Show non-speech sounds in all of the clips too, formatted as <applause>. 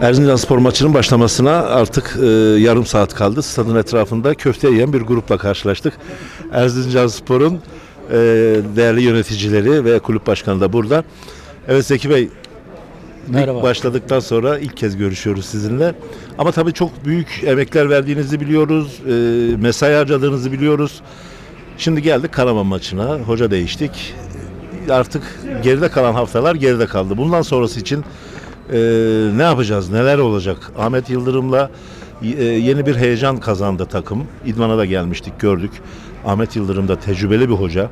Erzincan spor maçının başlamasına artık e, yarım saat kaldı. Stadın etrafında köfte yiyen bir grupla karşılaştık. Erzincan Spor'un e, değerli yöneticileri ve kulüp başkanı da burada. Evet Zeki Bey, Merhaba. başladıktan sonra ilk kez görüşüyoruz sizinle. Ama tabii çok büyük emekler verdiğinizi biliyoruz, e, mesai harcadığınızı biliyoruz. Şimdi geldik Karaman maçına, hoca değiştik. Artık geride kalan haftalar geride kaldı. Bundan sonrası için e, ne yapacağız, neler olacak? Ahmet Yıldırım'la e, yeni bir heyecan kazandı takım. İdman'a da gelmiştik, gördük. Ahmet Yıldırım da tecrübeli bir hoca.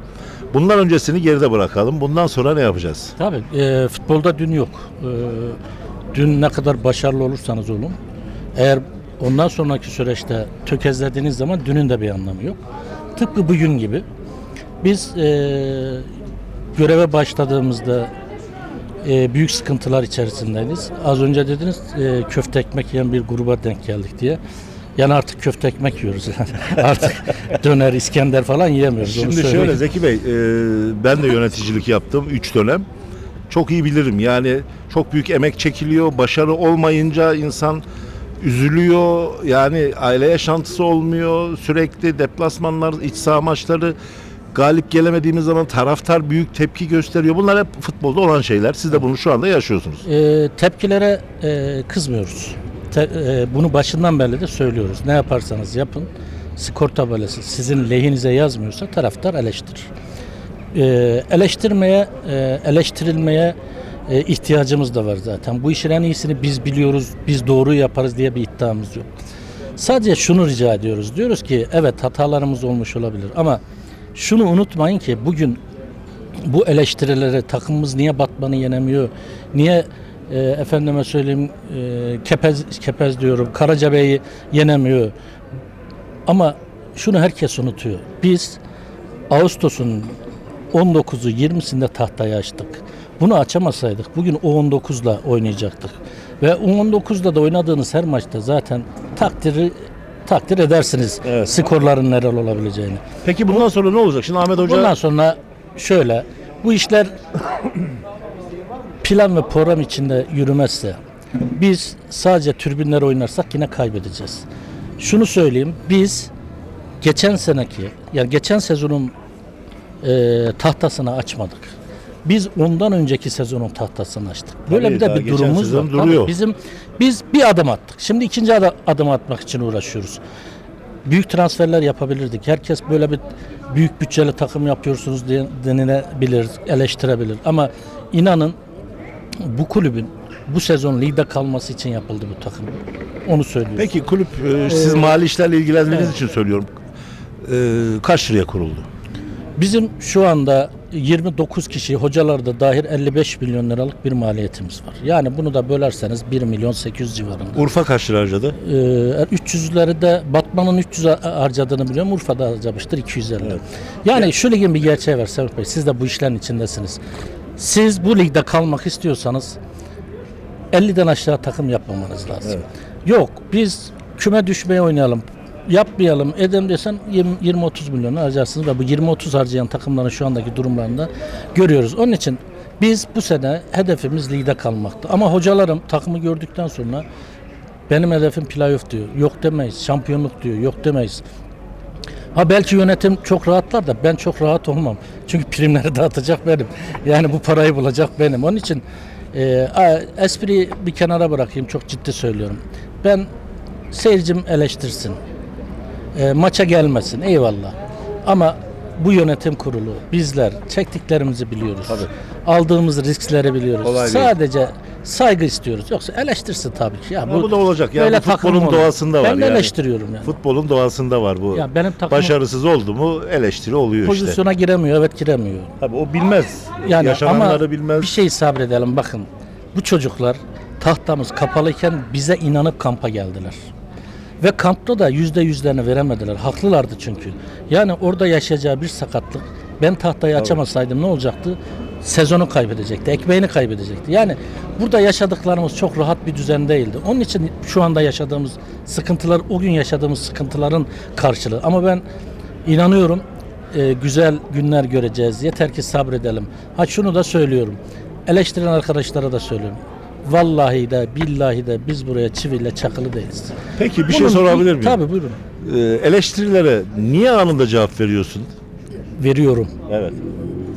Bundan öncesini geride bırakalım. Bundan sonra ne yapacağız? Tabii e, futbolda dün yok. E, dün ne kadar başarılı olursanız olun. Eğer ondan sonraki süreçte tökezlediğiniz zaman dünün de bir anlamı yok. Tıpkı bugün gibi. Biz e, göreve başladığımızda e, büyük sıkıntılar içerisindeyiz. Az önce dediniz e, köfte ekmek yiyen bir gruba denk geldik diye. Yani artık köfte ekmek yiyoruz. <laughs> artık döner, İskender falan yiyemiyoruz. Şimdi şöyle Zeki Bey, e, ben de yöneticilik yaptım 3 dönem. Çok iyi bilirim yani çok büyük emek çekiliyor. Başarı olmayınca insan üzülüyor. Yani aile yaşantısı olmuyor. Sürekli deplasmanlar, iç saha maçları galip gelemediğimiz zaman taraftar büyük tepki gösteriyor. Bunlar hep futbolda olan şeyler. Siz de bunu şu anda yaşıyorsunuz. E, tepkilere e, kızmıyoruz. Te- e, bunu başından beri de söylüyoruz. Ne yaparsanız yapın, skor tabelası sizin lehinize yazmıyorsa taraftar eleştirir. E, eleştirmeye, e, eleştirilmeye e, ihtiyacımız da var zaten. Bu işin en iyisini biz biliyoruz, biz doğru yaparız diye bir iddiamız yok. Sadece şunu rica ediyoruz. Diyoruz ki evet hatalarımız olmuş olabilir ama şunu unutmayın ki bugün bu eleştirilere takımımız niye Batman'ı yenemiyor? Niye e, efendime söyleyeyim e, Kepez Kepez diyorum Karacabey'i yenemiyor? Ama şunu herkes unutuyor. Biz Ağustos'un 19'u 20'sinde tahtayı açtık. Bunu açamasaydık bugün O19'la oynayacaktık. Ve O19'da da oynadığınız her maçta zaten takdiri takdir edersiniz Evet. skorların neler olabileceğini. Peki bundan sonra ne olacak? Şimdi Ahmet Hoca Bundan sonra şöyle bu işler plan ve program içinde yürümezse biz sadece türbinler oynarsak yine kaybedeceğiz. Şunu söyleyeyim biz geçen seneki yani geçen sezonun e, tahtasını açmadık. Biz ondan önceki sezonun tahtasını açtık. Böyle Tabii, bir de daha bir geçen durumumuz sezon var. duruyor. Tabii bizim biz bir adım attık. Şimdi ikinci ada- adım atmak için uğraşıyoruz büyük transferler yapabilirdik. Herkes böyle bir büyük bütçeli takım yapıyorsunuz diye denilebilir, eleştirebilir. Ama inanın bu kulübün bu sezon ligde kalması için yapıldı bu takım. Onu söylüyorum. Peki kulüp e, siz mali işlerle ilgilendiğiniz için söylüyorum. E, kaç liraya kuruldu? Bizim şu anda 29 kişi hocalar da dahil 55 milyon liralık bir maliyetimiz var. Yani bunu da bölerseniz 1 milyon 800 civarında. Urfa kaç lira harcadı? Ee, 300'leri de Batman'ın 300 harcadığını biliyorum. Urfa'da harcamıştır 250. Yani şu ligin bir gerçeği var Sevim Bey. Siz de bu işlerin içindesiniz. Siz bu ligde kalmak istiyorsanız 50'den aşağı takım yapmamanız lazım. Yok biz küme düşmeye oynayalım. Yapmayalım edem desen 20 20-30 milyon harcarsınız ve bu 20-30 harcayan takımların şu andaki durumlarında görüyoruz. Onun için biz bu sene hedefimiz ligde kalmaktı. Ama hocalarım takımı gördükten sonra benim hedefim playoff diyor. Yok demeyiz. Şampiyonluk diyor. Yok demeyiz. Ha belki yönetim çok rahatlar da ben çok rahat olmam. Çünkü primleri <laughs> dağıtacak benim. Yani bu parayı bulacak benim. Onun için e, espriyi bir kenara bırakayım. Çok ciddi söylüyorum. Ben seyircim eleştirsin. E, maça gelmesin. Eyvallah. Ama bu yönetim kurulu bizler çektiklerimizi biliyoruz. Aldığımız riskleri biliyoruz. Kolay değil. Sadece saygı istiyoruz. Yoksa eleştirsin tabii ki. Ya Ama bu da olacak. Yani böyle futbolun takım olur. doğasında var Ben de yani. eleştiriyorum yani. Futbolun doğasında var bu. Ya benim takımım- Başarısız oldu mu eleştiri oluyor işte. Pozisyona giremiyor, evet giremiyor. Tabii o bilmez. Yani Yaşananları ama bilmez. bir şey sabredelim bakın. Bu çocuklar tahtamız kapalıyken bize inanıp kampa geldiler. Ve kampta da yüzde yüzlerini veremediler. Haklılardı çünkü. Yani orada yaşayacağı bir sakatlık. Ben tahtayı açamasaydım ne olacaktı? Sezonu kaybedecekti, ekmeğini kaybedecekti. Yani burada yaşadıklarımız çok rahat bir düzen değildi. Onun için şu anda yaşadığımız sıkıntılar, o gün yaşadığımız sıkıntıların karşılığı. Ama ben inanıyorum e, güzel günler göreceğiz. Yeter ki sabredelim. Ha şunu da söylüyorum. Eleştiren arkadaşlara da söylüyorum. Vallahi de billahi de biz buraya çiviyle çakılı değiliz. Peki bir şey Bunun- sorabilir miyim? Tabii buyurun. Ee, eleştirilere niye anında cevap veriyorsun? Veriyorum. Evet.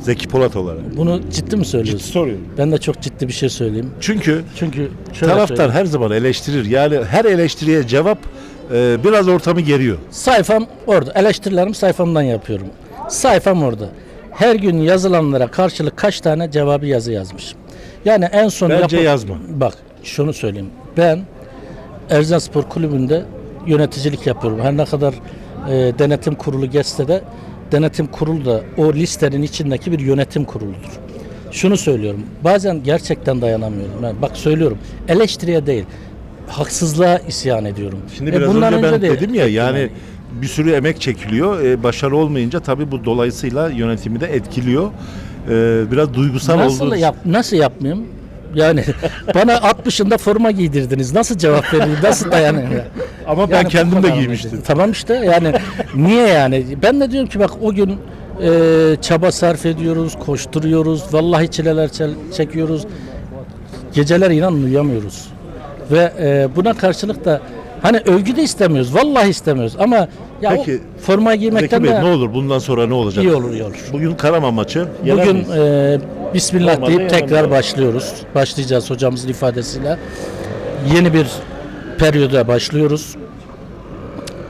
Zeki Polat olarak. Bunu ciddi mi söylüyorsun? soruyorum. Ben de çok ciddi bir şey söyleyeyim. Çünkü Çünkü şöyle taraftar söyleyeyim. her zaman eleştirir. Yani her eleştiriye cevap e, biraz ortamı geriyor. Sayfam orada. Eleştirilerimi sayfamdan yapıyorum. Sayfam orada. Her gün yazılanlara karşılık kaç tane cevabı yazı yazmışım. Yani en son Bence yazma. Bak şunu söyleyeyim. Ben Erzinspor Kulübü'nde yöneticilik yapıyorum. Her ne kadar e, denetim kurulu geçse de denetim kurulu da o listenin içindeki bir yönetim kuruludur. Şunu söylüyorum. Bazen gerçekten dayanamıyorum. Ben bak söylüyorum. Eleştiriye değil. Haksızlığa isyan ediyorum. Şimdi E, biraz bundan önce ben de dedim ya yani bir sürü emek çekiliyor. E, başarı olmayınca tabii bu dolayısıyla yönetimi de etkiliyor. E, biraz duygusal Nasıl yap nasıl yapmayayım? Yani <laughs> bana 60'ında forma giydirdiniz. Nasıl cevap vereyim? Nasıl dayanayım ya? <laughs> Ama ben Yani bu kendim de giymiştim. Tamam işte yani niye yani? Ben de diyorum ki bak o gün e, çaba sarf ediyoruz, koşturuyoruz. Vallahi çileler çekiyoruz. Geceler inan uyuyamıyoruz. Ve e, buna karşılık da hani övgü de istemiyoruz. Vallahi istemiyoruz ama ya Peki, forma giymekten Zeki Bey de ne olur bundan sonra ne olacak? iyi olur iyi olur. Bugün Karaman maçı. Yener Bugün miyiz? e, Bismillah Normalde deyip tekrar başlıyoruz. Başlayacağız hocamızın ifadesiyle. Yeni bir periyoda başlıyoruz.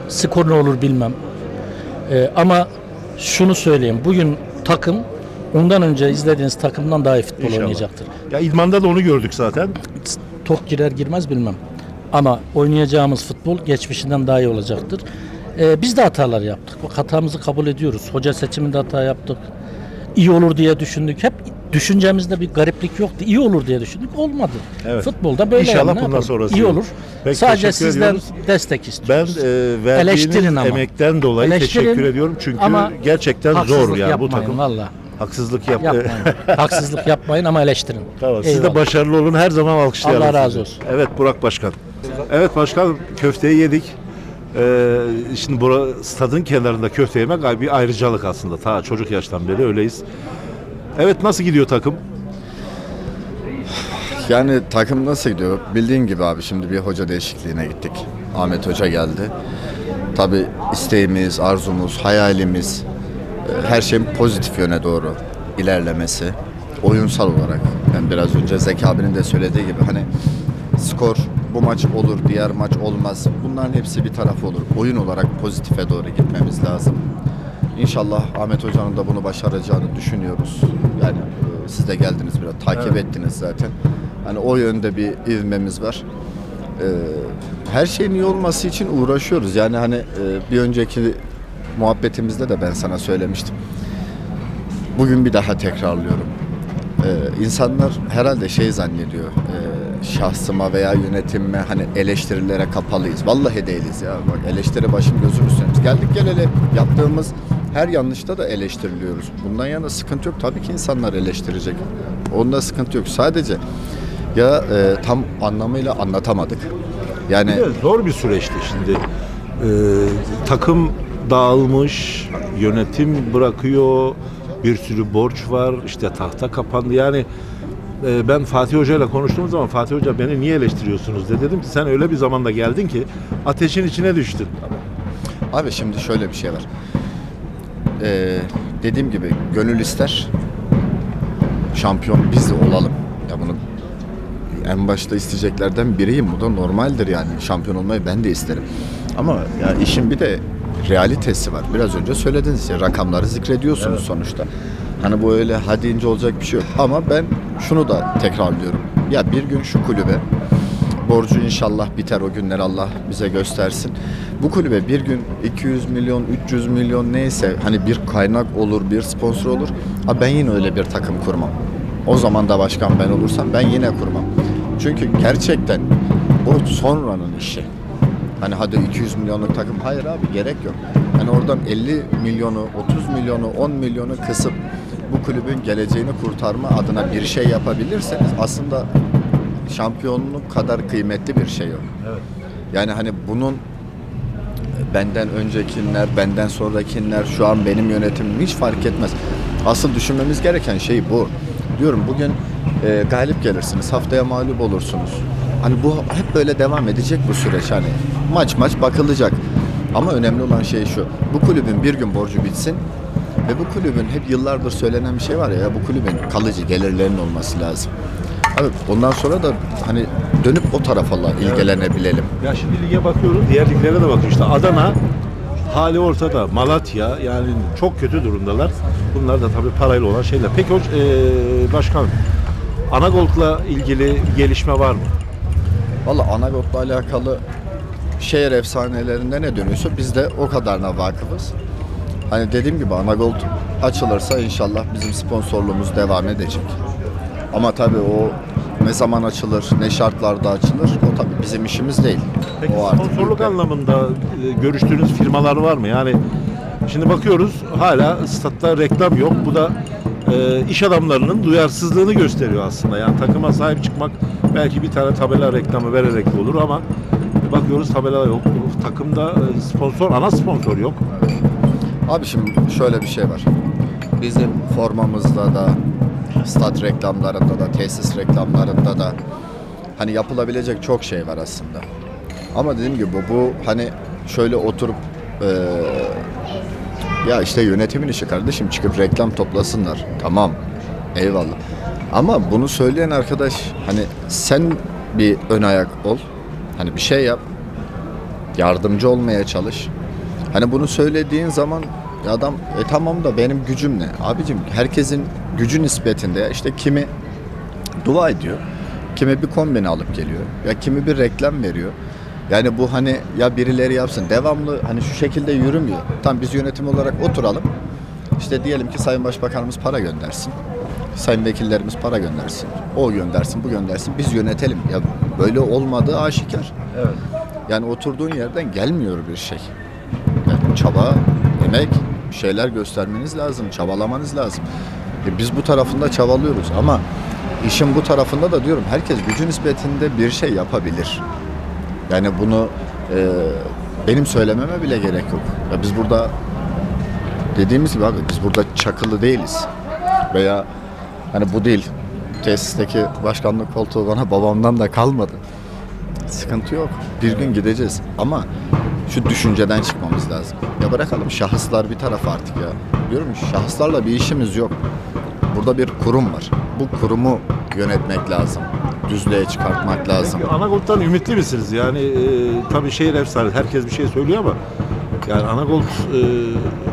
Skor ne olur bilmem. E, ama şunu söyleyeyim. Bugün takım ondan önce izlediğiniz takımdan daha iyi futbol İnşallah. oynayacaktır. Ya idmanda da onu gördük zaten. Tok girer girmez bilmem. Ama oynayacağımız futbol geçmişinden daha iyi olacaktır. E, biz de hatalar yaptık. Bak hatamızı kabul ediyoruz. Hoca seçiminde hata yaptık. İyi olur diye düşündük. Hep düşüncemizde bir gariplik yoktu. İyi olur diye düşündük. Olmadı. Evet. Futbolda böyle İnşallah yani, bundan sonrası iyi olur. Peki, Sadece sizden ediyoruz. destek Ben istiyoruz. e, verdiğiniz emekten dolayı Eleştirin teşekkür ediyorum. Çünkü ama gerçekten zor yani bu takım. valla. Haksızlık yap. Yapmayın. <laughs> Haksızlık yapmayın ama eleştirin. Tamam, siz de başarılı olun. Her zaman alkışlayalım. Allah razı olsun. Evet Burak Başkan. Evet başkan köfteyi yedik. Ee, şimdi bura, stadın kenarında köfte yemek bir ayrıcalık aslında. Ta çocuk yaştan beri öyleyiz. Evet nasıl gidiyor takım? Yani takım nasıl gidiyor? Bildiğin gibi abi şimdi bir hoca değişikliğine gittik. Ahmet Hoca geldi. Tabi isteğimiz, arzumuz, hayalimiz e, her şeyin pozitif yöne doğru ilerlemesi. Oyunsal olarak. Yani biraz önce Zeki abinin de söylediği gibi hani skor bu maç olur, diğer maç olmaz. Bunların hepsi bir tarafı olur. Oyun olarak pozitife doğru gitmemiz lazım. İnşallah Ahmet Hoca'nın da bunu başaracağını düşünüyoruz. Yani e, siz de geldiniz biraz takip ettiniz zaten. Hani o yönde bir ivmemiz var. E, her şeyin iyi olması için uğraşıyoruz. Yani hani e, bir önceki muhabbetimizde de ben sana söylemiştim. Bugün bir daha tekrarlıyorum. Ee, insanlar herhalde şey zannediyor. e, şahsıma veya yönetimime hani eleştirilere kapalıyız. Vallahi değiliz ya. Bak eleştiri başım gözüm üstüne. Geldik geleli yaptığımız her yanlışta da eleştiriliyoruz. Bundan yana sıkıntı yok. Tabii ki insanlar eleştirecek. Onda sıkıntı yok. Sadece ya e, tam anlamıyla anlatamadık. Yani Bir zor bir süreçti şimdi. Ee, takım dağılmış, yönetim bırakıyor, bir sürü borç var, işte tahta kapandı. Yani e, ben Fatih Hoca ile konuştuğum zaman Fatih Hoca beni niye eleştiriyorsunuz dedi. Dedim ki sen öyle bir zamanda geldin ki ateşin içine düştün. Abi şimdi şöyle bir şey var. Ee, dediğim gibi gönül ister şampiyon biz olalım. Ya bunu en başta isteyeceklerden biriyim. Bu da normaldir yani. Şampiyon olmayı ben de isterim. Ama ya işin bir de realitesi var. Biraz önce söylediniz ya rakamları zikrediyorsunuz sonuçta. Hani bu öyle hadi ince olacak bir şey yok. Ama ben şunu da tekrarlıyorum. Ya bir gün şu kulübe borcu inşallah biter o günler Allah bize göstersin. Bu kulübe bir gün 200 milyon, 300 milyon neyse hani bir kaynak olur, bir sponsor olur. Ha ben yine öyle bir takım kurmam. O zaman da başkan ben olursam ben yine kurmam. Çünkü gerçekten bu sonranın işi. Hani hadi 200 milyonluk takım hayır abi gerek yok. Hani oradan 50 milyonu, 30 milyonu, 10 milyonu kısıp bu kulübün geleceğini kurtarma adına bir şey yapabilirseniz aslında şampiyonluk kadar kıymetli bir şey yok. Yani hani bunun benden öncekiler, benden sonrakiler, şu an benim yönetimim hiç fark etmez. Asıl düşünmemiz gereken şey bu. Diyorum bugün e, galip gelirsiniz. Haftaya mağlup olursunuz. Hani bu hep böyle devam edecek bu süreç hani. Maç maç bakılacak. Ama önemli olan şey şu. Bu kulübün bir gün borcu bitsin ve bu kulübün hep yıllardır söylenen bir şey var ya, bu kulübün kalıcı gelirlerinin olması lazım. Abi bundan sonra da hani dönüp o tarafa ilgilenebilelim. Ya şimdi lige bakıyoruz, diğer liglere de bakıyoruz. İşte Adana hali ortada. Malatya yani çok kötü durumdalar. Bunlar da tabii parayla olan şeyler. Peki hoş, eee başkan, Anagol'la ilgili gelişme var mı? Valla Anagot'la alakalı şehir efsanelerinde ne dönüyorsa biz de o kadarına vakıfız. Hani dediğim gibi Anagold açılırsa inşallah bizim sponsorluğumuz devam edecek. Ama tabii o ne zaman açılır, ne şartlarda açılır o tabii bizim işimiz değil. Peki o artık sponsorluk büyükler- anlamında e, görüştüğünüz firmalar var mı? Yani şimdi bakıyoruz hala statta reklam yok. Bu da e, iş adamlarının duyarsızlığını gösteriyor aslında. Yani takıma sahip çıkmak belki bir tane tabela reklamı vererek olur ama bakıyoruz tabela yok. Takımda e, sponsor, ana sponsor yok. Abi şimdi şöyle bir şey var. Bizim formamızda da, stat reklamlarında da, tesis reklamlarında da hani yapılabilecek çok şey var aslında. Ama dediğim gibi bu, bu hani şöyle oturup eee, ya işte yönetimin işi kardeşim çıkıp reklam toplasınlar. Tamam. Eyvallah. Ama bunu söyleyen arkadaş hani sen bir ön ayak ol. Hani bir şey yap. Yardımcı olmaya çalış. Hani bunu söylediğin zaman adam e tamam da benim gücüm ne? Abicim herkesin gücü nispetinde işte kimi dua ediyor. Kimi bir kombine alıp geliyor. Ya kimi bir reklam veriyor. Yani bu hani ya birileri yapsın. Devamlı hani şu şekilde yürümüyor. Tam biz yönetim olarak oturalım. İşte diyelim ki Sayın Başbakanımız para göndersin. Sayın vekillerimiz para göndersin. O göndersin, bu göndersin. Biz yönetelim. Ya böyle olmadığı aşikar. Evet. Yani oturduğun yerden gelmiyor bir şey. Çaba, emek, şeyler göstermeniz lazım, çabalamanız lazım. E biz bu tarafında çabalıyoruz ama işin bu tarafında da diyorum herkes gücü nispetinde bir şey yapabilir. Yani bunu e, benim söylememe bile gerek yok. Ya biz burada dediğimiz gibi abi biz burada çakılı değiliz. Veya hani bu değil. Tesisteki başkanlık koltuğu bana babamdan da kalmadı. Sıkıntı yok. Bir gün gideceğiz. Ama şu düşünceden çıkmamız lazım. Ya bırakalım şahıslar bir tarafa artık ya. Diyorum şahıslarla bir işimiz yok. Burada bir kurum var. Bu kurumu yönetmek lazım. Düzlüğe çıkartmak lazım. Peki Anagol'dan ümitli misiniz? Yani e, tabii şehir efsane herkes bir şey söylüyor ama yani Anagol e,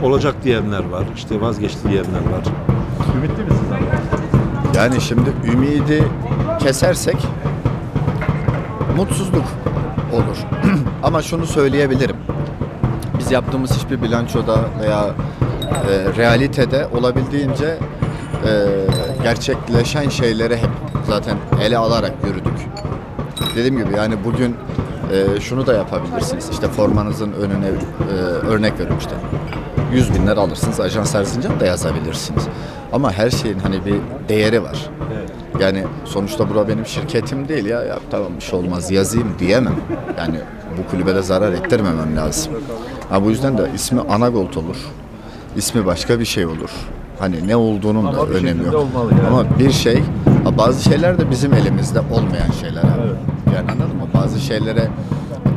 olacak diyenler var. işte vazgeçti diyenler var. Ümitli misiniz? Yani şimdi ümidi kesersek mutsuzluk olur. <clears throat> Ama şunu söyleyebilirim. Biz yaptığımız hiçbir bilançoda veya e, realitede olabildiğince e, gerçekleşen şeyleri hep zaten ele alarak yürüdük. Dediğim gibi yani bugün e, şunu da yapabilirsiniz. İşte formanızın önüne e, örnek veriyorum işte. 100 bin lira alırsınız. Ajans Erzincan da yazabilirsiniz. Ama her şeyin hani bir değeri var. Yani sonuçta bura benim şirketim değil ya. ya tamam bir şey olmaz yazayım diyemem. Yani bu kulübe de zarar ettirmemem lazım. Ha, bu yüzden de ismi Anagolt olur. İsmi başka bir şey olur. Hani ne olduğunun Ama da bir önemi şekilde yok. olmalı yani. Ama bir şey, ha, bazı şeyler de bizim elimizde olmayan şeyler abi. Yani anladın mı? Bazı şeylere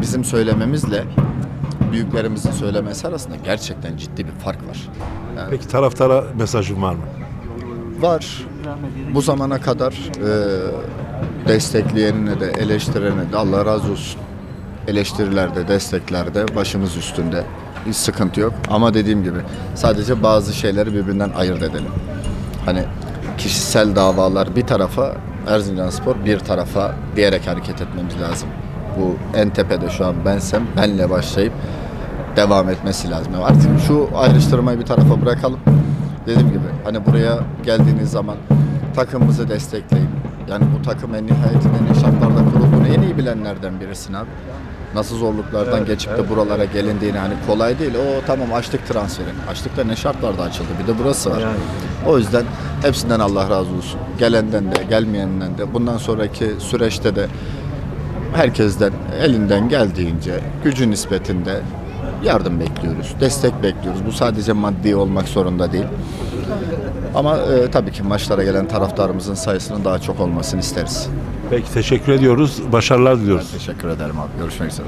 bizim söylememizle büyüklerimizin söylemesi arasında gerçekten ciddi bir fark var. Yani Peki taraftara mesajın var mı? Var. Bu zamana kadar e, destekleyenine de eleştirene de Allah razı olsun. Eleştirilerde, desteklerde başımız üstünde. Hiç sıkıntı yok. Ama dediğim gibi sadece bazı şeyleri birbirinden ayırt edelim. Hani kişisel davalar bir tarafa, Erzincanspor bir tarafa diyerek hareket etmemiz lazım. Bu en tepede şu an bensem, benle başlayıp devam etmesi lazım. Artık şu ayrıştırmayı bir tarafa bırakalım. Dediğim gibi hani buraya geldiğiniz zaman takımımızı destekleyin. Yani bu takım en nihayetinde ne şartlarda kurulduğunu en iyi bilenlerden birisin abi. Nasıl zorluklardan geçip de buralara gelindiğini hani kolay değil. O tamam açtık transferi. Açtık da ne şartlarda açıldı. Bir de burası var. O yüzden hepsinden Allah razı olsun. Gelenden de gelmeyenden de bundan sonraki süreçte de herkesten elinden geldiğince gücü nispetinde yardım bekliyoruz, destek bekliyoruz. Bu sadece maddi olmak zorunda değil. Ama e, tabii ki maçlara gelen taraftarımızın sayısının daha çok olmasını isteriz. Peki teşekkür ediyoruz. Başarılar diliyoruz. Teşekkür ederim abi. Görüşmek üzere.